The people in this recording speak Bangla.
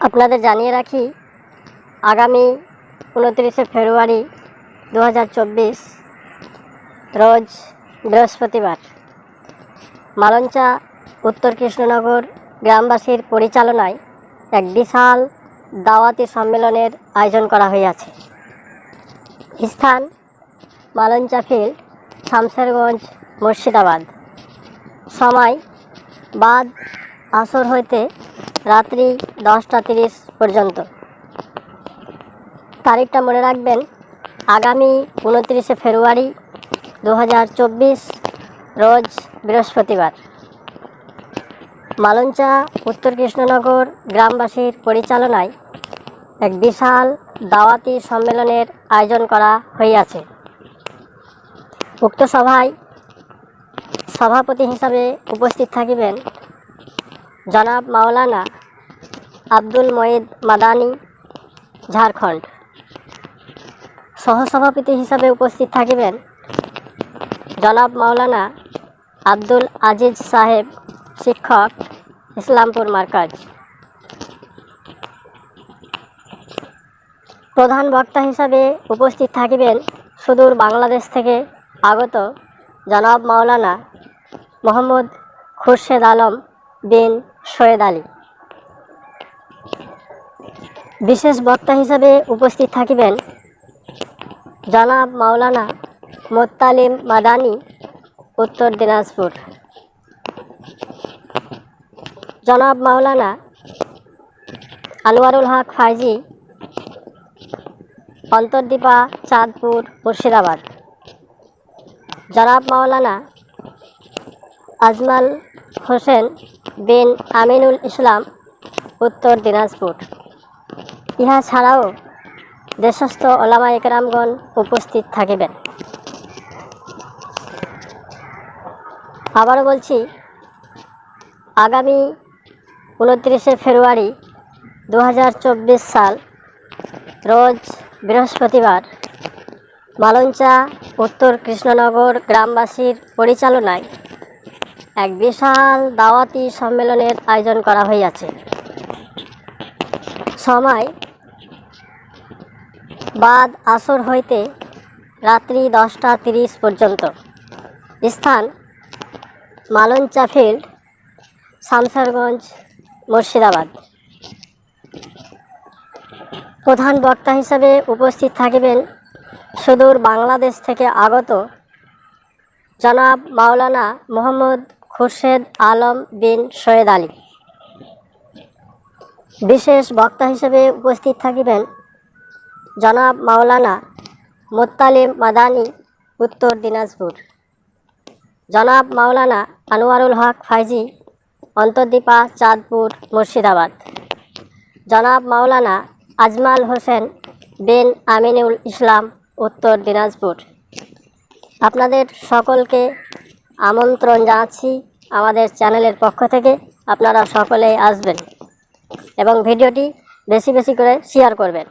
আপনাদের জানিয়ে রাখি, আগামী উনত্রিশে ফেব্রুয়ারি দু হাজার চব্বিশ, রোজ বৃহস্পতিবার। মালঞ্চা, উত্তর কৃষ্ণনগর গ্রামবাসীর পরিচালনায় এক বিশাল দাওয়াতি সম্মেলনের আয়োজন করা হইয়াছে। স্থান, মালঞ্চা ফিল্ড, শামশেরগঞ্জ, মুর্শিদাবাদ। সময়, বাদ, আসর হইতে রাত্রি দশটা তিরিশ পর্যন্ত। তারিখটা মনে রাখবেন, আগামী উনত্রিশে ফেব্রুয়ারি দু হাজার চব্বিশ, রোজ বৃহস্পতিবার। মালঞ্চা, উত্তর কৃষ্ণনগর গ্রামবাসীর পরিচালনায় এক বিশাল দাওয়াতি সম্মেলনের আয়োজন করা হইয়াছে। উক্ত সভায় সভাপতি হিসাবে উপস্থিত থাকিবেন জনাব মাওলানা আব্দুল মঈদ মাদানি, ঝাড়খণ্ড। সহসভাপতি হিসাবে উপস্থিত থাকিবেন জনাব মাওলানা আব্দুল আজিজ সাহেব, শিক্ষক, ইসলামপুর মার্কাজ। প্রধান বক্তা হিসাবে উপস্থিত থাকিবেন সুদূর বাংলাদেশ থেকে আগত জনাব মাওলানা মোহাম্মদ খুরশেদ আলম বিন সৈয়দ আলী। বিশেষ বক্তা হিসাবে উপস্থিত থাকিবেন জনাব মাওলানা মোত্তালিম মাদানি, উত্তর দিনাজপুর। জনাব মাওলানা আনোয়ারুল হক ফাইজি, অন্তর্দীপা চাঁদপুর, মুর্শিদাবাদ। জনাব মাওলানা আজমাল হোসেন বিন আমিনুল ইসলাম, উত্তর দিনাজপুর। ইহা ছাড়াও দেশস্থ ওলামা একরামগণ উপস্থিত থাকিবেন। আবারও বলছি, আগামী উনত্রিশে ফেব্রুয়ারি দু হাজার চব্বিশ সাল, রোজ বৃহস্পতিবার, মালঞ্চা, উত্তর কৃষ্ণনগর গ্রামবাসীর পরিচালনায় এক বিশাল দাওয়াতি সম্মেলনের আয়োজন করা হইয়াছে। সময় বাদ আসর হইতে রাত্রি দশটা তিরিশ পর্যন্ত। স্থান মালঞ্চা ফিল্ড, শামসারগঞ্জ, মুর্শিদাবাদ। প্রধান বক্তা হিসাবে উপস্থিত থাকিবেন সুদূর বাংলাদেশ থেকে আগত জনাব মাওলানা মোহাম্মদ খুরশেদ আলম বিন সৈয়দ আলী। বিশেষ বক্তা হিসেবে উপস্থিত থাকিবেন জনাব মাওলানা মোত্তালিম মাদানি, উত্তর দিনাজপুর। জনাব মাওলানা আনোয়ারুল হক ফাইজি অন্তর্দীপা চাঁদপুর, মুর্শিদাবাদ। জনাব মাওলানা আজমাল হোসেন বিন আমিনুল ইসলাম, উত্তর দিনাজপুর। আপনাদের সকলকে আমন্ত্রণ জানাচ্ছি। আমাদের চ্যানেলের পক্ষ থেকে আপনারা সকলেই আসবেন এবং ভিডিওটি বেশি বেশি করে শেয়ার করবেন।